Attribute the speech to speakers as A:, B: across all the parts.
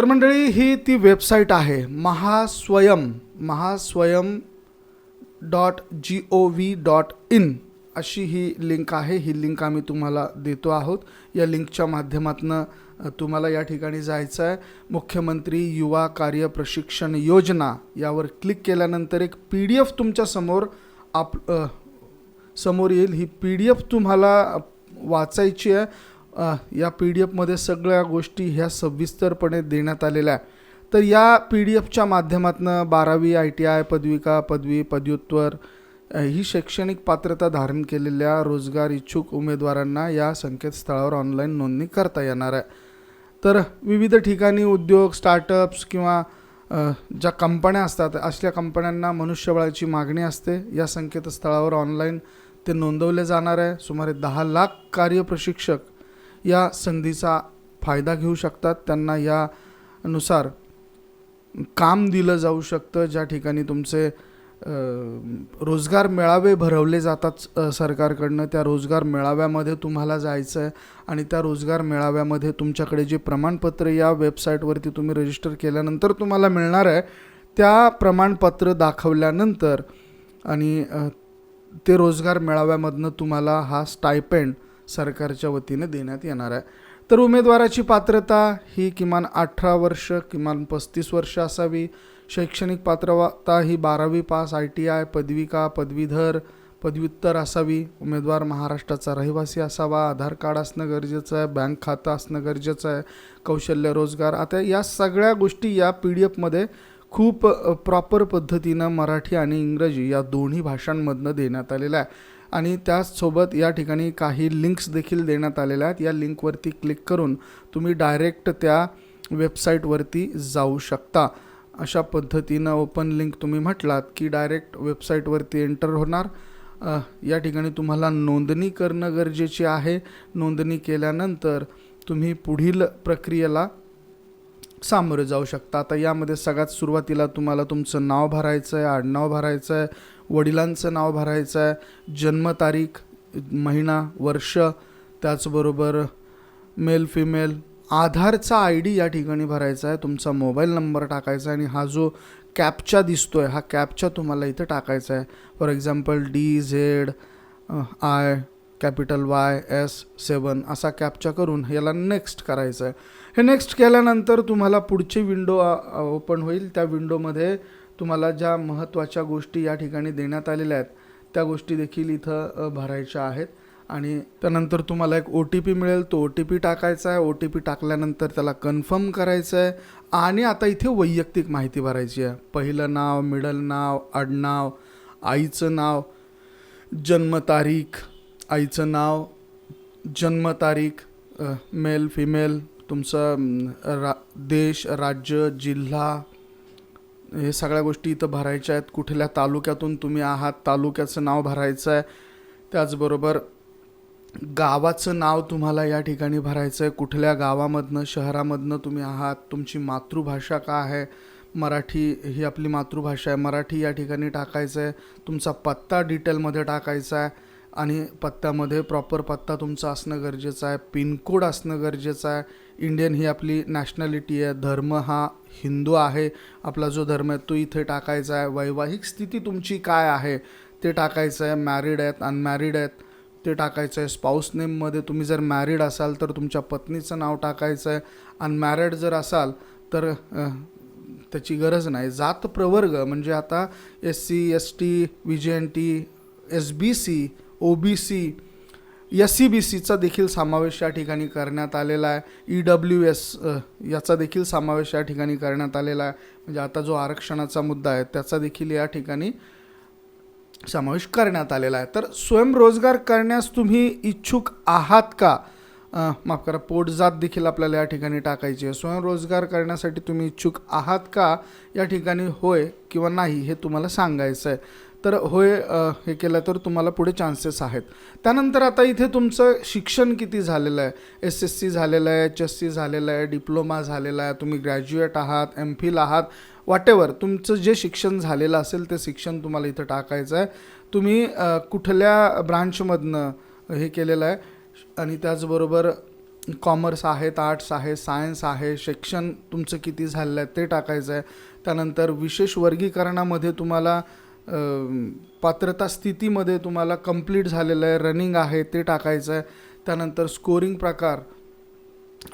A: तर मंडळी ही ती वेबसाईट आहे Mahaswayam Mahaswayam dot G O V dot in अशी ही लिंक आहे. ही लिंक आम्ही तुम्हाला देतो आहोत. या लिंकच्या माध्यमातून तुम्हाला या ठिकाणी जायचं आहे. मुख्यमंत्री युवा कार्य प्रशिक्षण योजना यावर क्लिक केल्यानंतर एक पी डी एफ तुमच्यासमोर आप समोर येईल. ही पी डी एफ तुम्हाला वाचायची आहे. या पी डी एफमध्ये सगळ्या गोष्टी ह्या सविस्तरपणे देण्यात आलेल्या आहे तर या पी डी एफच्या माध्यमातून बारावी आय टी आय पदविका पदवी पदव्युत्तर ही शैक्षणिक पात्रता धारण केलेल्या रोजगार इच्छुक उमेदवारांना या संकेतस्थळावर ऑनलाईन नोंदणी करता येणार आहे. तर विविध ठिकाणी उद्योग स्टार्टअप्स किंवा ज्या कंपन्या असतात असल्या कंपन्यांना मनुष्यबळाची मागणी असते. या संकेतस्थळावर ऑनलाईन ते नोंदवले जाणार आहे. सुमारे दहा लाख कार्यप्रशिक्षक या संधीचा फायदा घेऊ शकतात. त्यांना यानुसार काम दिलं जाऊ शकतं. ज्या ठिकाणी तुमचे रोजगार मेळावे भरवले जातात सरकारकडनं. त्या रोजगार मेळाव्यामध्ये तुम्हाला जायचं आहे आणि त्या रोजगार मेळाव्यामध्ये तुमच्याकडे जे प्रमाणपत्र या वेबसाईटवरती तुम्ही रजिस्टर केल्यानंतर तुम्हाला मिळणार आहे. त्या प्रमाणपत्र दाखवल्यानंतर आणि ते रोजगार मेळाव्यामधनं तुम्हाला हा स्टायपेंड सरकारच्या वतीने देण्यात येणार आहे. तर उमेदवाराची पात्रता ही किमान अठरा वर्ष किमान पस्तीस वर्ष असावी. शैक्षणिक पात्रता ही बारावी पास आय टी आय पदविका पदवीधर पदव्युत्तर असावी. उमेदवार महाराष्ट्राचा रहिवासी असावा. आधार कार्ड असणं गरजेचं आहे. बँक खातं असणं गरजेचं आहे. कौशल्य रोजगार. आता या सगळ्या गोष्टी या पी डी एफमध्ये खूप प्रॉपर पद्धतीनं मराठी आणि इंग्रजी या दोन्ही भाषांमधनं देण्यात आलेल्या आहे आणि त्याचसोबत या ठिकाणी काही लिंक्स देखील देण्यात आलेल्या आहेत. या लिंकवरती क्लिक करून तुम्ही डायरेक्ट त्या वेबसाईटवरती जाऊ शकता. अशा पद्धतीनं ओपन लिंक तुम्ही म्हटलात की डायरेक्ट वेबसाईटवरती एंटर होणार. या ठिकाणी तुम्हाला नोंदणी करणं गरजेचे आहे. नोंदणी केल्यानंतर तुम्ही पुढील प्रक्रियेला सामोरे जाऊ शकता. आता यामध्ये सगळ्यात सुरुवातीला तुम्हाला तुमचं नाव भरायचं आहे आडनाव भरायचं आहे वडिलांचं नाव भरायचं आहे. जन्मतारीख महिना वर्ष त्याचबरोबर मेल फिमेल आधारचा आय डी या ठिकाणी भरायचा आहे. तुमचा मोबाईल नंबर टाकायचा आहे आणि हा जो कॅपचा दिसतोय हा कॅपचा तुम्हाला इथं टाकायचा आहे. For example D Z I capital Y S seven असा कॅपचा करून याला नेक्स्ट करायचं आहे. हे नेक्स्ट केल्यानंतर तुम्हाला पुढची विंडो ओपन होईल. त्या विंडोमध्ये तुम्हाला ज्या महत्त्वाच्या गोष्टी या ठिकाणी देण्यात आलेल्या आहेत त्या गोष्टी देखील इथं भरायच्या आहेत. आणि त्यानंतर तुम्हाला एक ओ टी पी मिळेल तो ओ टी पी टाकायचा आहे. ओ टी पी टाकल्यानंतर त्याला कन्फर्म करायचं आहे. आणि आता इथे वैयक्तिक माहिती भरायची आहे. पहिलं नाव मिडल नाव आडनाव आईचं नाव जन्मतारीख आईचं नाव जन्मतारीख मेल फिमेल तुमचं रा देश राज्य जिल्हा हे सगळ्या गोष्टी इथं भरायच्या आहेत. कुठल्या तालुक्यातून तुम्ही आहात तालुक्याचं नाव भरायचं आहे. त्याचबरोबर गावाचं नाव तुम्हाला या ठिकाणी भरायचं आहे. कुठल्या गावामधनं शहरामधनं तुम्ही आहात तुमची मातृभाषा का आहे? मराठी ही आपली मातृभाषा आहे. मराठी या ठिकाणी टाकायचं आहे. तुमचा पत्ता डिटेलमध्ये टाकायचा आहे. आणि पत्त्यामध्ये प्रॉपर पत्ता तुमचा असणं गरजेचं आहे. पिनकोड असणं गरजेचं आहे. इंडियन ही आपली नॅशनॅलिटी आहे. धर्म हा हिंदू आहे. आपला जो धर्म आहे तो इथे टाकायचा आहे. वैवाहिक स्थिती तुमची काय आहे ते टाकायचं आहे. मॅरिड आहेत अनमॅरिड आहेत ते टाकायचं आहे. स्पाऊस नेममध्ये तुम्ही जर मॅरिड असाल तर तुमच्या पत्नीचं नाव टाकायचं आहे. अनमॅरिड जर असाल तर त्याची गरज नाही. जात प्रवर्ग म्हणजे आता S C S T V J N T S B C O B C S C B सीचा देखील समावेश या ठिकाणी करण्यात आलेला आहे. ई डब्ल्यू एस याचा देखील समावेश या ठिकाणी करण्यात आलेला आहे. म्हणजे आता जो आरक्षणाचा मुद्दा आहे त्याचा देखील या ठिकाणी समावेश करण्यात आलेला आहे. तर स्वयंरोजगार करण्यास तुम्ही इच्छुक आहात का? माफ करा पोटजात देखील आपल्याला या ठिकाणी टाकायची आहे. स्वयंरोजगार करण्यासाठी तुम्ही इच्छुक आहात का? या ठिकाणी होय किंवा नाही हे तुम्हाला सांगायचं आहे. तर होय हे केलं तर तुम्हाला पुढे चान्सेस आहेत. त्यानंतर आता इथे तुमचं शिक्षण किती झालेलं आहे? एस एस सी झालेलं आहे एच एस सी झालेलं आहे डिप्लोमा झालेला आहे तुम्ही ग्रॅज्युएट आहात एम फिल आहात वॉटेवर तुमचं जे शिक्षण झालेलं असेल ते शिक्षण तुम्हाला इथं टाकायचं आहे. तुम्ही कुठल्या ब्रांचमधनं हे केलेलं आहे? आणि त्याचबरोबर कॉमर्स आहेत आर्ट्स आहे सायन्स आहे शिक्षण तुमचं किती झालेलं आहे ते टाकायचं आहे. त्यानंतर विशेष वर्गीकरणामध्ये तुम्हाला पात्रता स्थितीमध्ये तुम्हाला कंप्लीट झालेलं आहे रनिंग आहे ते टाकायचं आहे. त्यानंतर स्कोरिंग प्रकार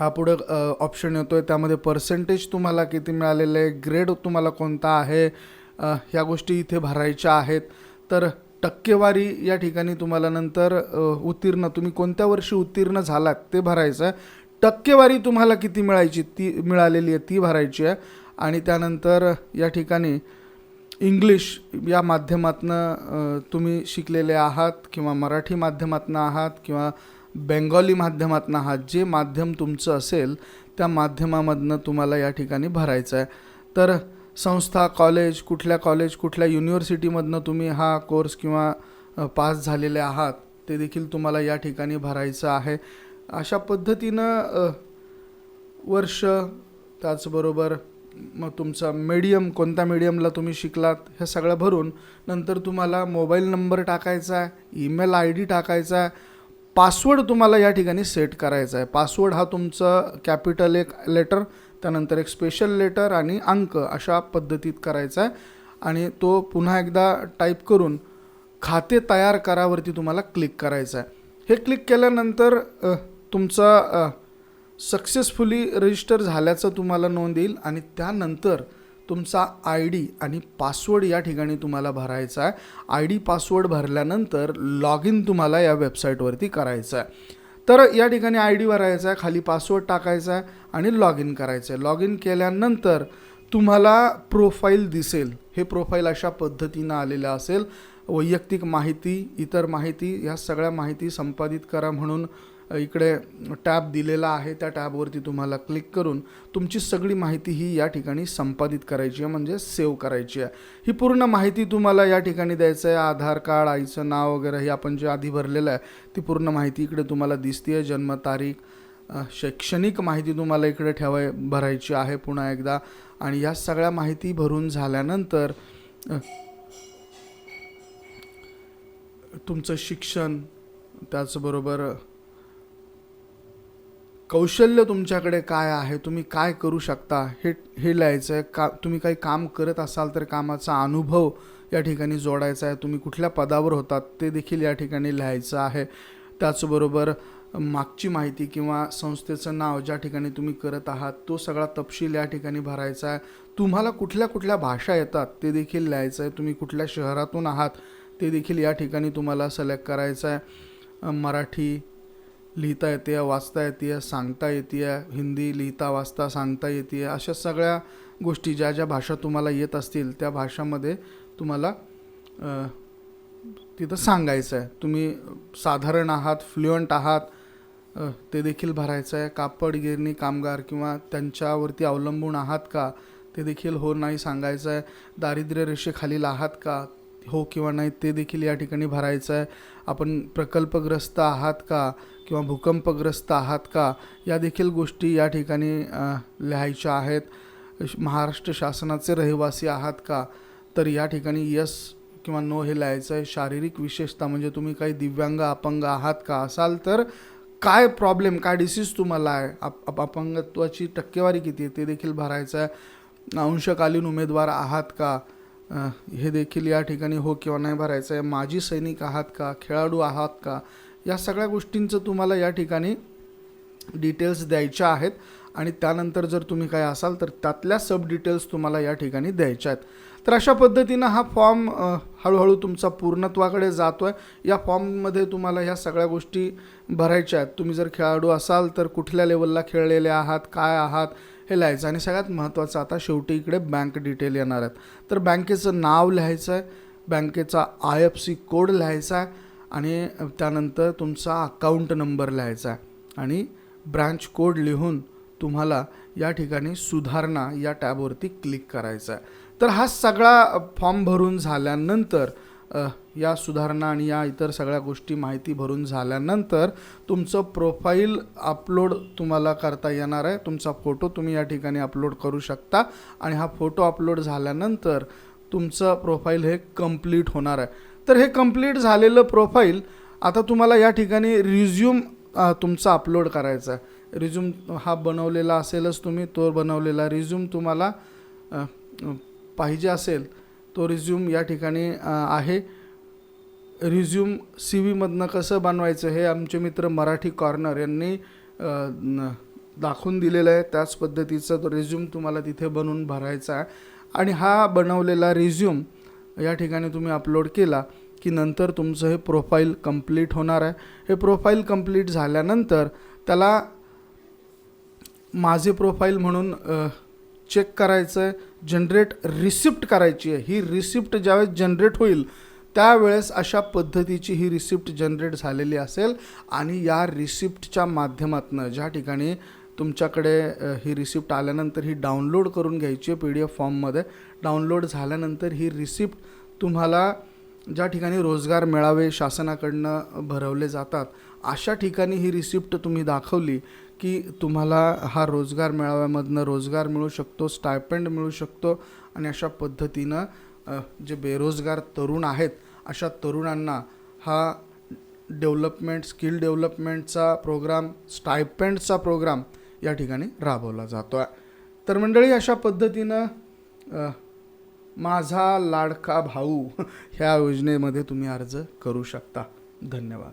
A: हा पुढं ऑप्शन येतो आहे त्यामध्ये पर्सेंटेज तुम्हाला किती मिळालेलं आहे ग्रेड तुम्हाला कोणता आहे ह्या गोष्टी इथे भरायच्या आहेत. तर टक्केवारी या ठिकाणी तुम्हाला नंतर उत्तीर्ण तुम्ही कोणत्या वर्षी उत्तीर्ण झालात ते भरायचं आहे. टक्केवारी तुम्हाला किती मिळायची ती मिळालेली आहे ती भरायची आहे. आणि त्यानंतर या ठिकाणी इंग्लिश या माध्यमातनं तुम्ही शिकलेले आहात किंवा मराठी माध्यमातनं आहात किंवा बेंगॉली माध्यमातनं आहात जे माध्यम तुमचं असेल त्या माध्यमामधनं तुम्हाला या ठिकाणी भरायचं आहे. तर संस्था कॉलेज कुठल्या कॉलेज कुठल्या युनिव्हर्सिटीमधनं तुम्ही हा कोर्स किंवा पास झालेले आहात ते देखील तुम्हाला या ठिकाणी भरायचं आहे. अशा पद्धतीनं वर्ष त्याचबरोबर मग तुमचा मीडियम कोणत्या मीडियमला तुम्ही शिकलात हे सगळं भरून नंतर तुम्हाला मोबाईल नंबर टाकायचा आहे ईमेल आय डी टाकायचा आहे पासवर्ड तुम्हाला या ठिकाणी सेट करायचा आहे. पासवर्ड हा तुमचं कॅपिटल एक लेटर त्यानंतर एक स्पेशल लेटर आणि अंक अशा पद्धतीत करायचा आहे. आणि तो पुन्हा एकदा टाईप करून खाते तयार करावरती तुम्हाला क्लिक करायचं आहे. हे क्लिक केल्यानंतर तुमचा सक्सेसफुली रजिस्टर झाल्याचं तुम्हाला नोंद येईल आणि त्यानंतर तुमचा आय डी आणि पासवर्ड या ठिकाणी तुम्हाला भरायचा आहे. आय डी पासवर्ड भरल्यानंतर लॉग इन तुम्हाला या वेबसाईटवरती करायचं आहे. तर या ठिकाणी आय डी भरायचा आहे खाली पासवर्ड टाकायचा आहे आणि लॉग इन करायचं आहे. लॉग इन केल्यानंतर तुम्हाला प्रोफाईल दिसेल. हे प्रोफाईल अशा पद्धतीनं आलेलं असेल. वैयक्तिक माहिती इतर माहिती या सगळ्या माहिती संपादित करा म्हणून इकडे टॅब दिलेला आहे. त्या टॅबवरती तुम्हाला क्लिक करून तुमची सगळी माहिती ही या ठिकाणी संपादित करायची आहे म्हणजे सेव्ह करायची आहे. ही पूर्ण माहिती तुम्हाला या ठिकाणी द्यायचं आहे. आधार कार्ड आईचं नाव वगैरे हे आपण जे आधी भरलेलं आहे ती पूर्ण माहिती इकडे तुम्हाला दिसते आहे. जन्मतारीख शैक्षणिक माहिती तुम्हाला इकडे ठेवाय भरायची आहे पुन्हा एकदा. आणि या सगळ्या माहिती भरून झाल्यानंतर तुमचं शिक्षण त्याचबरोबर कौशल्य तुमच्याकडे काय आहे? तुम्ही काय करू शकता? हे हे लिहायचं आहे का तुम्ही काही काम करत असाल तर कामाचा अनुभव या ठिकाणी जोडायचा आहे. तुम्ही कुठल्या पदावर होतात ते देखील या ठिकाणी लिहायचं आहे. त्याचबरोबर मागची माहिती किंवा संस्थेचं नाव ज्या ठिकाणी तुम्ही करत आहात तो सगळा तपशील या ठिकाणी भरायचा आहे. तुम्हाला कुठल्या कुठल्या भाषा येतात ते देखील लिहायचं आहे. तुम्ही कुठल्या शहरातून आहात ते देखील या ठिकाणी तुम्हाला सिलेक्ट करायचं आहे. मराठी लिहिता येते वाचता येते सांगता येते हिंदी लिहिता वाचता सांगता येते अशा सगळ्या गोष्टी ज्या ज्या भाषा तुम्हाला येत असतील त्या भाषामध्ये तुम्हाला तिथं सांगायचं आहे तुम्ही साधारण आहात फ्लुएंट आहात ते देखील भरायचं आहे कापड गिरणी कामगार किंवा त्यांच्यावरती अवलंबून आहात का ते देखील हो नाही सांगायचं आहे दारिद्र्य रेषेखालील आहात का हो किंवा नाही ते देखील या ठिकाणी भरायचं आहे. आपण प्रकल्पग्रस्त आहात का किंवा भूकंपग्रस्त आहात का या देखील गोष्टी या ठिकाणी लिहायच्या आहेत. महाराष्ट्र शासनाचे रहिवासी आहात का तर या ठिकाणी यस किंवा नो हे लिहायचं आहे. शारीरिक विशेषता म्हणजे तुम्ही काही दिव्यांग अपंग आहात का असाल तर काय प्रॉब्लेम काय डिसीज तुम्हाला आहे अप अपंगत्वाची टक्केवारी किती आहे ते देखील भरायचं आहे. अंशकालीन उमेदवार आहात का हे देखील या ठिकाणी हो किंवा नाही भरायचं आहे. माजी सैनिक आहात का? खेळाडू आहात का? या सगळ्या गोष्टींचं तुम्हाला या ठिकाणी डिटेल्स द्यायच्या आहेत. आणि त्यानंतर जर तुम्ही काय असाल तर त्यातल्या सब डिटेल्स तुम्हाला या ठिकाणी द्यायच्या आहेत. तर अशा पद्धतीनं हा फॉर्म हळूहळू तुमचा पूर्णत्वाकडे जातो आहे या फॉर्ममध्ये तुम्हाला ह्या सगळ्या गोष्टी भरायच्या आहेत. तुम्ही जर खेळाडू असाल तर कुठल्या लेवलला खेळलेले आहात काय आहात हे लिहायचं आणि सगळ्यात महत्त्वाचं आता शेवटी इकडे बँक डिटेल येणार आहेत. तर बँकेचं नाव लिहायचं आहे बँकेचा आय एफ सी कोड लिहायचा आहे आणि त्यानंतर तुमचा अकाउंट नंबर लिहायचा आहे. आणि ब्रँच कोड लिहून तुम्हाला या ठिकाणी सुधारणा या टॅबवरती क्लिक करायचा आहे. तर हा सगळा फॉर्म भरून झाल्यानंतर या सुधारणा आणि या इतर सगळ्या गोष्टी माहिती भरून झाल्यानंतर तुमचं प्रोफाईल अपलोड तुम्हाला करता येणार आहे. तुमचा फोटो तुम्ही या ठिकाणी अपलोड करू शकता. आणि हा फोटो अपलोड झाल्यानंतर तुमचं प्रोफाईल हे कंप्लीट होणार आहे. तर हे कंप्लीट झालेलं प्रोफाईल आता तुम्हाला या ठिकाणी रिझ्यूम तुमचा अपलोड करायचा आहे. रिझ्यूम हा बनवलेला असेलच तुम्ही तो बनवलेला रिझ्यूम तुम्हाला पाहिजे असेल तो रिझ्यूम या ठिकाणी आहे. रिझ्यूम सी व्हीमधनं कसं बनवायचं हे आमचे मित्र मराठी कॉर्नर यांनी दाखवून दिलेलं आहे. त्याच पद्धतीचा तो रिझ्यूम तुम्हाला तिथे बनवून भरायचा आहे. आणि हा बनवलेला रिझ्यूम या ठिकाणी तुम्ही अपलोड केला की नंतर तुमचं हे प्रोफाईल कंप्लीट होणार आहे. हे प्रोफाईल कंप्लीट झाल्यानंतर त्याला माझे प्रोफाईल म्हणून चेक करायचं आहे जनरेट रिसिप्ट करायची आहे. ही रिसिप्ट ज्यावेळेस जनरेट होईल त्यावेळेस अशा पद्धतीची ही रिसिप्ट जनरेट झालेली असेल आणि या रिसिप्टच्या माध्यमातून ज्या ठिकाणी तुमच्याकडे ही रिसिप्ट आल्यानंतर ही डाउनलोड करून घ्यायची आहे पी डी एफ फॉर्ममध्ये डाउनलोड झाल्यानंतर ही रिसिप्ट तुम्हाला ज्या ठिकाणी रोजगार मेळावे शासनाकडनं भरवले जातात अशा ठिकाणी ही रिसिप्ट तुम्ही दाखवली की तुम्हाला हा रोजगार मेळाव्यामधनं रोजगार मिळू शकतो स्टायपेंड मिळू शकतो आणि अशा पद्धतीनं जे बेरोजगार तरुण आहेत अशा तरुणांना हा डेव्हलपमेंट स्किल डेव्हलपमेंटचा प्रोग्राम स्टायपेंडचा प्रोग्राम या ठिकाणी राबवला जातो आहे तर मंडळी अशा पद्धतीनं माझा लाडका भाऊ ह्या योजनेमध्ये तुम्ही अर्ज करू शकता. धन्यवाद.